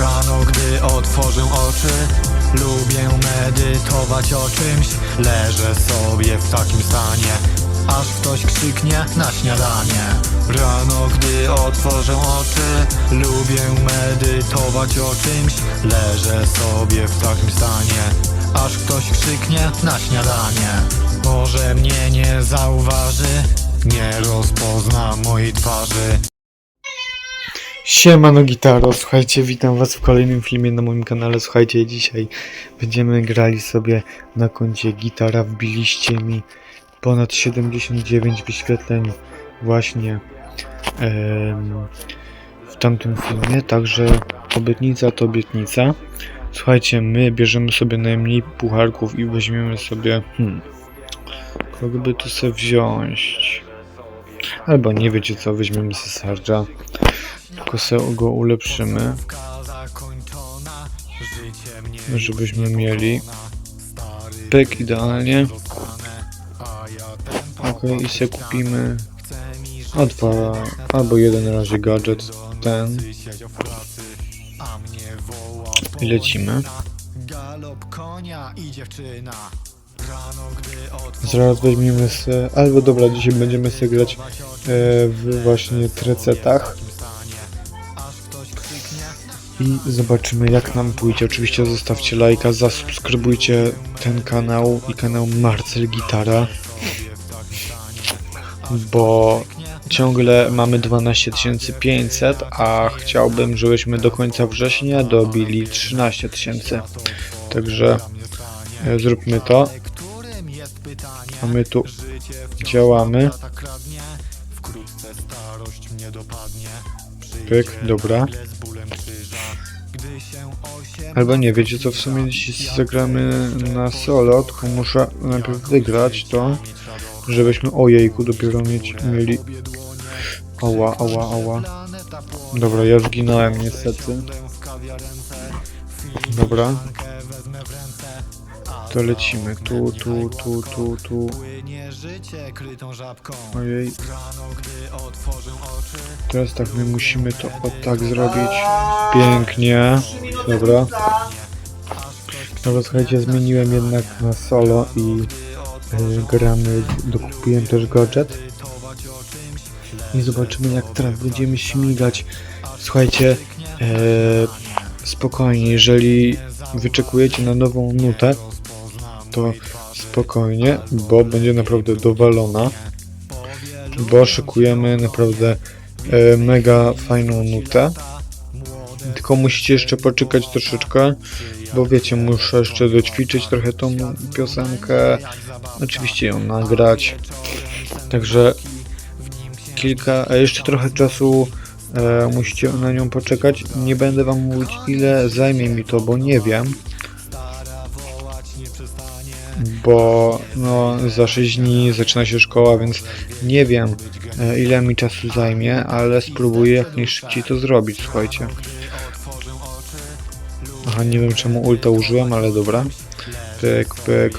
Rano, gdy otworzę oczy Lubię medytować o czymś. Leżę sobie w takim stanie Aż ktoś krzyknie na śniadanie. Rano, gdy otworzę oczy Lubię medytować o czymś. Leżę sobie w takim stanie Aż ktoś krzyknie na śniadanie. Może mnie nie zauważy Nie rozpozna mojej twarzy Siemano Gitaro, słuchajcie, witam was w kolejnym filmie na moim kanale. Słuchajcie, dzisiaj będziemy grali sobie na koncie Gitara. Wbiliście mi ponad 79 wyświetleń właśnie em, w tamtym filmie, także obietnica to obietnica. Słuchajcie, my bierzemy sobie najmniej pucharków i weźmiemy sobie... Hmm, kogo by tu sobie wziąć? Albo nie wiecie co, weźmiemy sobie Sarja. Tylko sobie go ulepszymy, żebyśmy mieli pyk idealnie. Ok, i sobie kupimy a dwa, albo jeden razie gadżet, ten i lecimy. Zaraz weźmiemy sobie, albo dobra, dzisiaj będziemy sobie grać e, w właśnie trecetach i zobaczymy jak nam pójdzie. Oczywiście zostawcie lajka, zasubskrybujcie ten kanał i kanał Marcel Gitara, bo ciągle mamy 12 500, a chciałbym, żebyśmy do końca września dobili 13 tysięcy. Także e, zróbmy to, a my tu działamy. Pyk, dobra. Albo nie, wiecie co, w sumie dzisiaj zagramy na solo, tylko muszę najpierw wygrać to, żebyśmy ojejku dopiero mieć, mieli... Ała, ała, ała. Dobra, ja zginąłem niestety. Dobra, to lecimy. Tu, tu, tu, tu, tu. Życie krytą żabką Ojej, Rano, gdy otworzę oczy teraz tak, my musimy to o tak zrobić. Pięknie. Dobra. Dobra, słuchajcie, zmieniłem jednak na solo i y, gramy, dokupiłem też gadżet. I zobaczymy jak teraz będziemy śmigać. Słuchajcie, e, spokojnie, jeżeli wyczekujecie na nową nutę, to spokojnie, bo będzie naprawdę dowalona. Bo szykujemy naprawdę e, mega fajną nutę. Tylko musicie jeszcze poczekać troszeczkę, bo wiecie, muszę jeszcze doćwiczyć trochę tą piosenkę. Oczywiście ją nagrać. Także kilka, jeszcze trochę czasu e, musicie na nią poczekać. Nie będę wam mówić ile zajmie mi to, bo nie wiem. Bo no, za 6 dni zaczyna się szkoła, więc nie wiem e, ile mi czasu zajmie, ale spróbuję jak najszybciej to zrobić, słuchajcie. Aha, nie wiem czemu ulta użyłem, ale dobra. Pyk, pyk.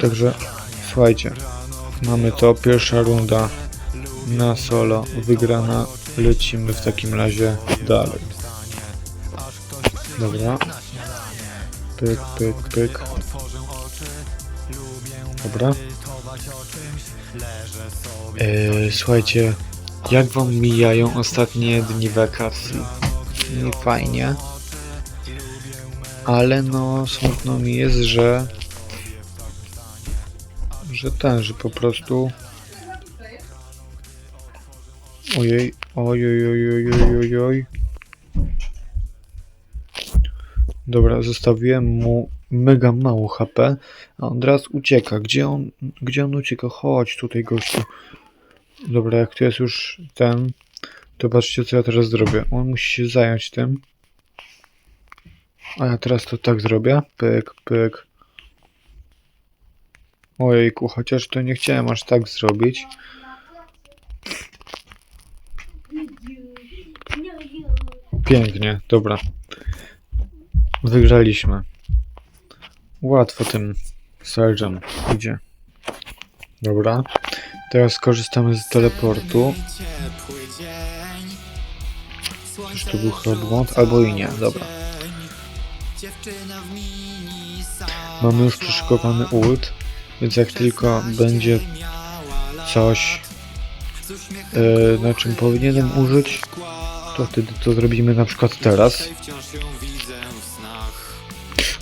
Także słuchajcie, mamy to, pierwsza runda na solo wygrana, lecimy w takim razie dalej. Dobra. Pyk, pyk, pyk. Dobra. Eee, słuchajcie, jak wam mijają ostatnie dni wakacji? Nie fajnie. Ale no, smutno mi jest, że że ten, że po prostu ojej, ojej, ojej, ojej, ojej, Dobra, zostawiłem mu mega mało HP, a on teraz ucieka. Gdzie on, gdzie on ucieka? Chodź tutaj, gościu. Dobra, jak tu jest już ten, to patrzcie, co ja teraz zrobię. On musi się zająć tym. A ja teraz to tak zrobię. Pyk, pyk. Ojejku, chociaż to nie chciałem aż tak zrobić. Pięknie, dobra. Wygraliśmy. Łatwo tym Sergeant idzie. Dobra. Teraz skorzystamy z teleportu. Czyż to był chyba błąd? Albo i nie, dobra. Mamy już przyszykowany ult, więc jak tylko będzie coś, e, na czym powinienem użyć, to wtedy to zrobimy na przykład teraz.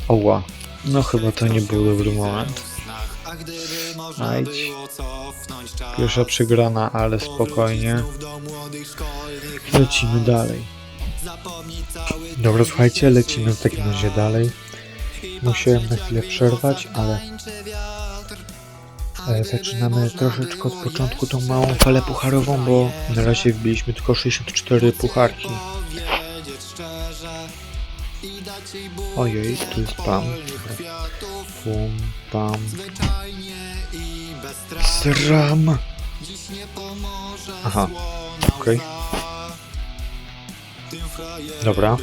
Oła, no chyba to nie był dobry moment. Ajdź. Pierwsza przegrana, ale spokojnie. Lecimy dalej. Dobra, słuchajcie, lecimy w takim razie dalej. Musiałem na chwilę przerwać, ale e, zaczynamy troszeczkę od początku tą małą falę pucharową, bo na razie wbiliśmy tylko 64 pucharki. Ojej, tu jest pam. Pum, pam. Sram. Aha, okej. Dobra.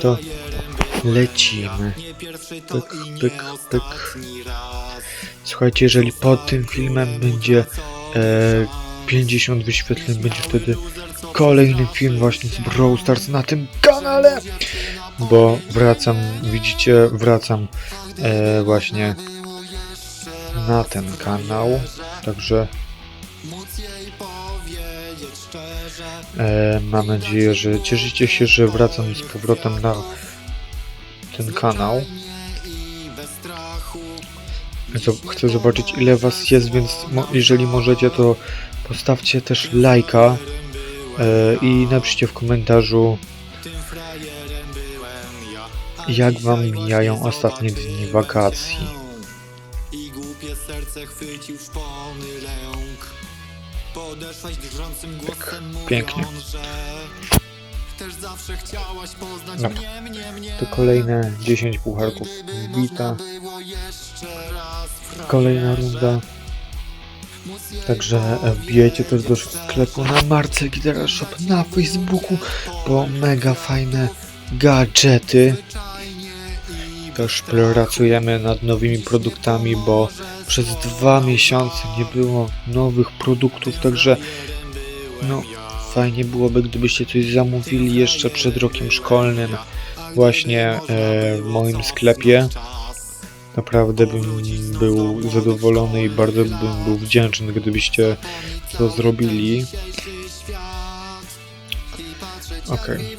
To lecimy. Pyk, pyk, pyk. Słuchajcie, jeżeli pod tym filmem będzie e, 50 wyświetleń, będzie wtedy kolejny film właśnie z Brawl Stars na tym kanale. Bo wracam, widzicie, wracam e, właśnie na ten kanał. Także e, mam nadzieję, że cieszycie się, że wracam z powrotem na ten kanał. Chcę zobaczyć ile was jest, więc jeżeli możecie to postawcie też lajka i napiszcie w komentarzu jak wam mijają ostatnie dni wakacji. I głupie serce chwycił szpony lęk Podeszłaś drżącym głosem mówiąc, pięknie. mnie To kolejne 10 pucharków raz Kolejna runda. Także e, wbijajcie też do sklepu na Marce Gitara Shop na Facebooku, bo mega fajne gadżety. Też pracujemy nad nowymi produktami, bo przez dwa miesiące nie było nowych produktów, także no fajnie byłoby, gdybyście coś zamówili jeszcze przed rokiem szkolnym właśnie e, w moim sklepie. Naprawdę bym był zadowolony i bardzo bym był wdzięczny, gdybyście to zrobili. Okej.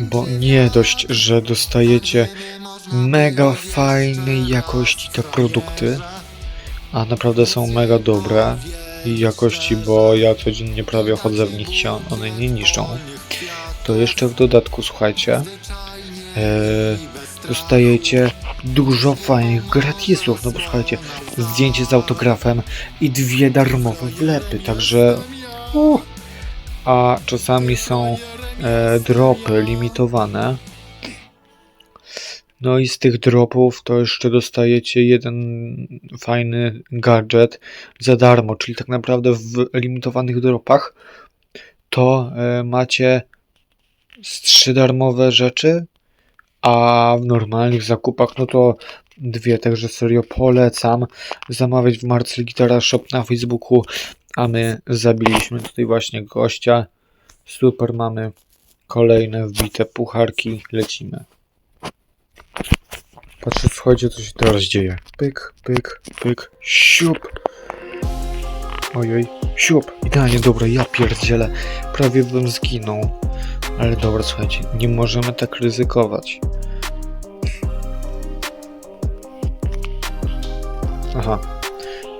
Bo nie dość, że dostajecie mega fajnej jakości te produkty, a naprawdę są mega dobre jakości, bo ja codziennie prawie chodzę w nich się one nie niszczą. To jeszcze w dodatku, słuchajcie, e, dostajecie dużo fajnych gratisów, no bo słuchajcie, zdjęcie z autografem i dwie darmowe wlepy, także uh, a czasami są e, dropy limitowane. No i z tych dropów to jeszcze dostajecie jeden fajny gadżet za darmo, czyli tak naprawdę w limitowanych dropach to e, macie z trzy darmowe rzeczy, a w normalnych zakupach no to dwie, także serio polecam zamawiać w Marcel Gitara Shop na Facebooku, a my zabiliśmy tutaj właśnie gościa. Super, mamy kolejne wbite pucharki, lecimy. Patrzę, słuchajcie, co się teraz dzieje. Pyk, pyk, pyk, siup. Ojej, siup. Idealnie, dobra, ja pierdzielę. Prawie bym zginął. Ale dobra, słuchajcie, nie możemy tak ryzykować. Aha.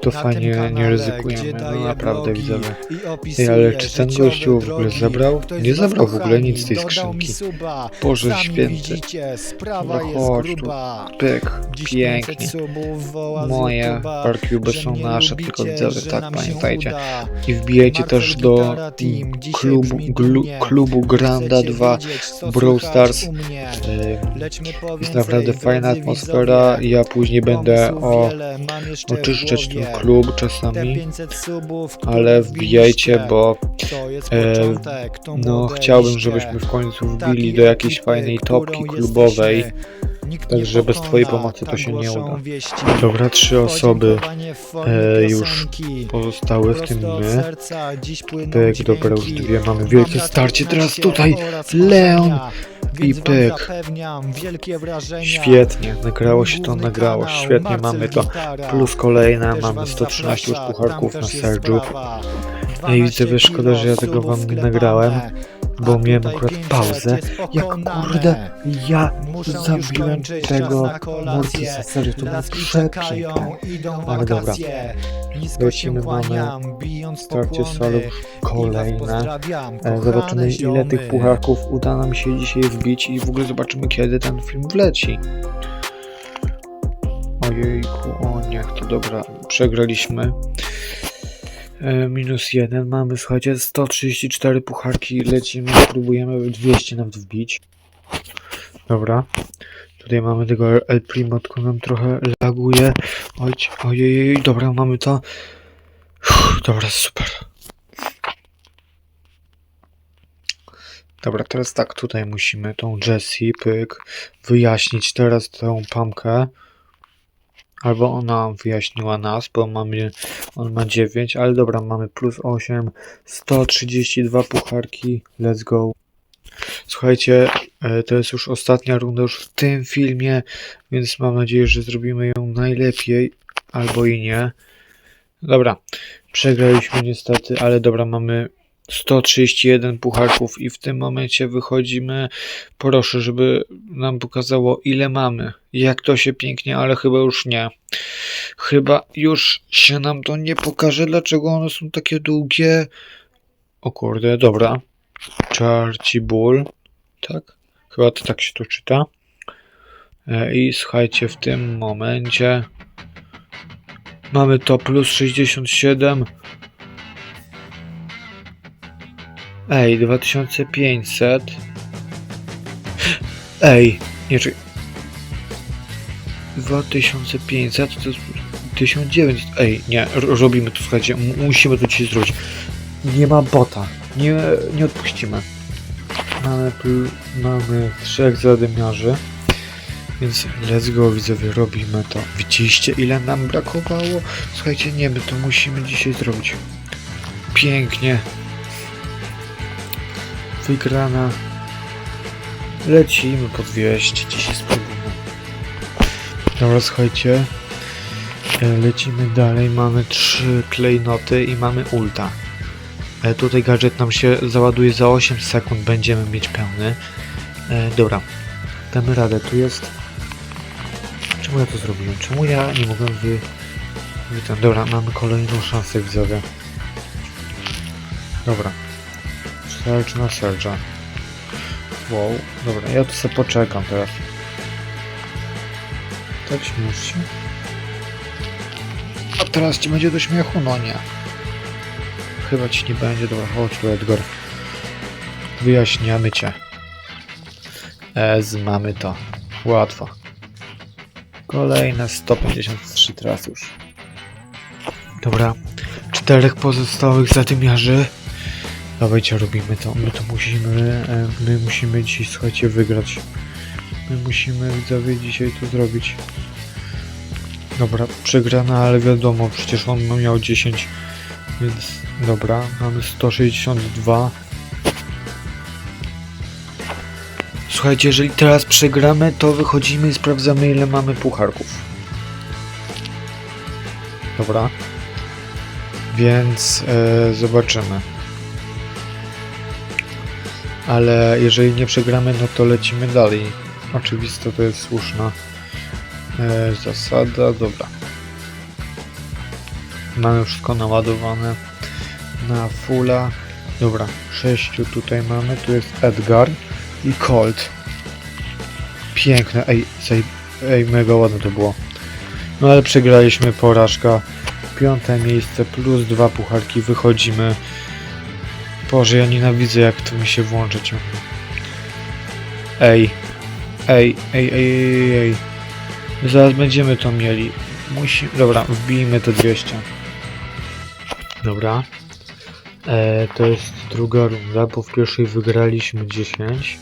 To Na fajnie, nie ryzykujemy, no naprawdę widzowie. ale czy ten gościu w ogóle zabrał? Nie zabrał w ogóle nic z tej skrzynki. Boże święty. Dobra, jest chodź tu. Pyk, pięknie. 500 subów woła z Moje że są nasze, tylko widzowie, tak pamiętajcie. I wbijajcie też do klubu, glu, klubu Granda Chcecie 2 wiedzieć, co Brawl Stars. Jest naprawdę fajna atmosfera ja później będę o mam jeszcze w klub czasami, 500 subów, które ale wbijajcie, bo e, no chciałbym, żebyśmy w końcu wbili do jakiejś fajnej topki klubowej. Także nie bez twojej pomocy to tak się nie uda. Dobra, trzy osoby e, już pozostały, w tym my. Pyk, dobra, już dwie mamy. Mam Wielkie starcie 15 teraz tutaj. Leon i więc wam pyk. zapewniam wielkie wrażenia. Świetnie, nagrało się to, nagrało. kanał, Świetnie Marcel mamy to. Gitara. Plus kolejne, Też mamy was 113 już pucharków na. Ej, 12 widzowie, szkoda, że ja tego wam nie nagrałem, bo miałem akurat 500 pauzę. Jak kurde, ja Muszę już zabiłem tego. Mortisa, serio, to było przepiękne. Ale dobra. Lecimy, pokłony. solo I was kolejne. Zobaczymy ile tych pucharków uda nam się dzisiaj wbić i w ogóle zobaczymy kiedy ten film wleci. Ojejku, o niech to dobra, przegraliśmy. E, minus jeden, mamy słuchajcie 134 pucharki, lecimy, próbujemy 200 nawet wbić. Dobra. Tutaj mamy tego El Primo, tylko nam trochę laguje. Oj, ojej, dobra, mamy to. Uff, dobra, super. Dobra, teraz tak, tutaj musimy tą Jessie, pyk, wyjaśnić teraz tą Pamkę. Albo ona wyjaśniła nas, bo mamy, on ma 9, ale dobra, mamy plus 8, 132 pucharki, let's go. Słuchajcie, e, to jest już ostatnia runda już w tym filmie, więc mam nadzieję, że zrobimy ją najlepiej, albo i nie. Dobra, przegraliśmy niestety, ale dobra, mamy 131 pucharków i w tym momencie wychodzimy. Proszę, żeby nam pokazało ile mamy. Jak to się pięknie, ale chyba już nie. Chyba już się nam to nie pokaże, dlaczego one są takie długie. O kurde, dobra. Czarci ból. Tak? Chyba to tak się to czyta. E, I słuchajcie, w tym momencie mamy to plus 67. Ej, 2500. Ej, nie czekaj. 2500 to jest 1900. Ej, nie, ro- robimy to, słuchajcie, musimy to dzisiaj zrobić. Nie ma bota. Nie, nie odpuścimy. Mamy, mamy trzech zadymiarzy. Więc let's go widzowie, robimy to. Widzieliście ile nam brakowało? Słuchajcie, nie, my to musimy dzisiaj zrobić. Pięknie. Wygrana. Lecimy po 200, dzisiaj spróbujemy. Dobra, słuchajcie. E, Lecimy dalej, mamy trzy klejnoty i mamy ulta. E, Tutaj gadżet nam się załaduje za 8 sekund, będziemy mieć pełny. E, dobra, damy radę, tu jest... Czemu ja to zrobiłem? Czemu ja nie mogłem wy... wy. Dobra, mamy kolejną szansę widzowie. Dobra. Serge na Serge'a. Wow, dobra, ja tu sobie poczekam teraz. Tak śmiesz się? A teraz ci będzie do śmiechu? No nie. Chyba ci nie będzie. Dobra, chodź tu Edgar. Wyjaśniamy cię. Ez, mamy to. Łatwo. Kolejne 153 teraz już. Dobra. Czterech pozostałych zadymiarzy. Dawajcie, robimy to. My to musimy, e, my musimy dzisiaj, słuchajcie, wygrać. My musimy, widzowie, dzisiaj to zrobić. Dobra, przegrana, ale wiadomo, przecież on miał 10, więc dobra, mamy 162. Słuchajcie, jeżeli teraz przegramy, to wychodzimy i sprawdzamy, ile mamy pucharków. Dobra. Więc e, zobaczymy. Ale jeżeli nie przegramy, no to lecimy dalej. Oczywiste to jest słuszna e, zasada. Dobra. Mamy wszystko naładowane na fulla. Dobra, sześciu tutaj mamy. Tu jest Edgar i Colt. Piękne. Ej, zaj... Ej, mega ładne to było. No ale przegraliśmy porażka. Piąte miejsce plus dwa pucharki. Wychodzimy. Boże, ja nienawidzę jak to mi się włącza ciągle. Ej. Ej, ej, ej, ej, ej. Zaraz będziemy to mieli. Musi... Dobra, wbijmy te 200. Dobra. E, to jest druga runda, bo w pierwszej wygraliśmy 10.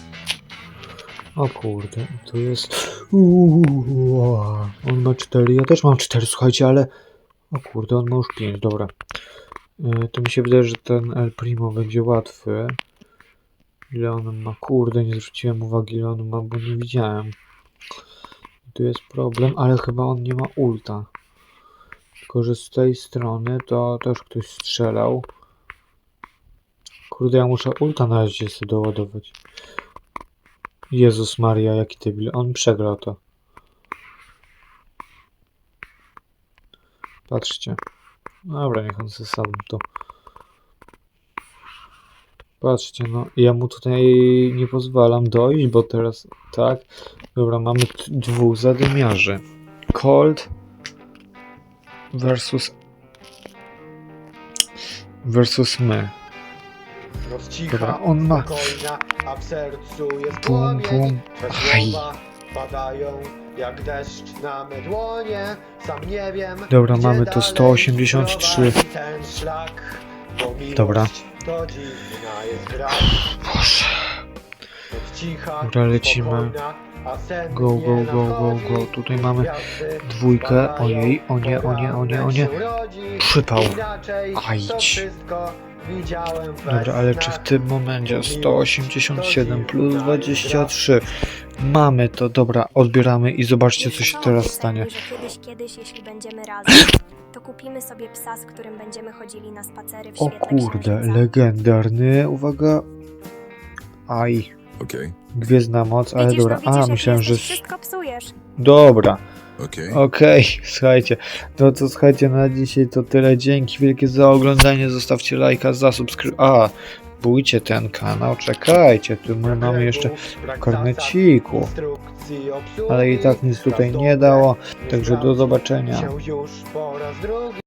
O kurde, tu jest... Uuu, on ma 4, ja też mam 4, słuchajcie, ale... O kurde, on ma już 5, dobra. Y, To mi się wydaje, że ten El Primo będzie łatwy. Ile on ma? Kurde, nie zwróciłem uwagi ile on ma, bo nie widziałem. Tu jest problem, ale chyba on nie ma ulta. Tylko, że z tej strony to też ktoś strzelał. Kurde, ja muszę ulta na razie sobie doładować. Jezus Maria, jaki debil. On przegrał to. Patrzcie. Dobra, niech on ze sobą to. Patrzcie, no ja mu tutaj nie pozwalam dojść, bo teraz tak. Dobra, mamy dwóch zadymiarzy. Cold versus versus my. Noc cicha, Dobra, on ma spokojna, a w sercu jest Pum, płomień. pum. Te Aj. słowa padają jak deszcz na me dłonie. Sam nie wiem, Dobra, gdzie mamy to dalej 183. prowadzi ten szlak, bo miłość Dobra. To dziwna jest gra. Boże. Cicha, Dobra, lecimy. spokojna, a sen Go, nie go, go, go, nadchodzi. go. Tutaj mamy Gwiazdy dwójkę. padają, Ojej, o nie, o nie, o nie, o nie. się. Przypał. Inaczej to Ajdź. wszystko widziałem we Dobra, ale czy w snach. tym momencie 187 plus 23 mamy to, dobra, odbieramy i zobaczcie co się teraz stanie. Że kiedyś, kiedyś, jeśli będziemy razem, to kupimy sobie psa, z którym będziemy chodzili na spacery w O świetle kurde, księżyca. legendarny, uwaga. Aj, Okay, gwiezdna moc, ale Widzisz, dobra, no widzisz, a jak myślałem, że... jesteś, s- Wszystko psujesz. Dobra, okay. okej, słuchajcie, no to słuchajcie, na dzisiaj to tyle, dzięki wielkie za oglądanie, zostawcie lajka, zasubskryb... A, bójcie ten kanał, czekajcie, tu my mamy jeszcze korneciku. ale i tak nic tutaj nie dało, także do zobaczenia.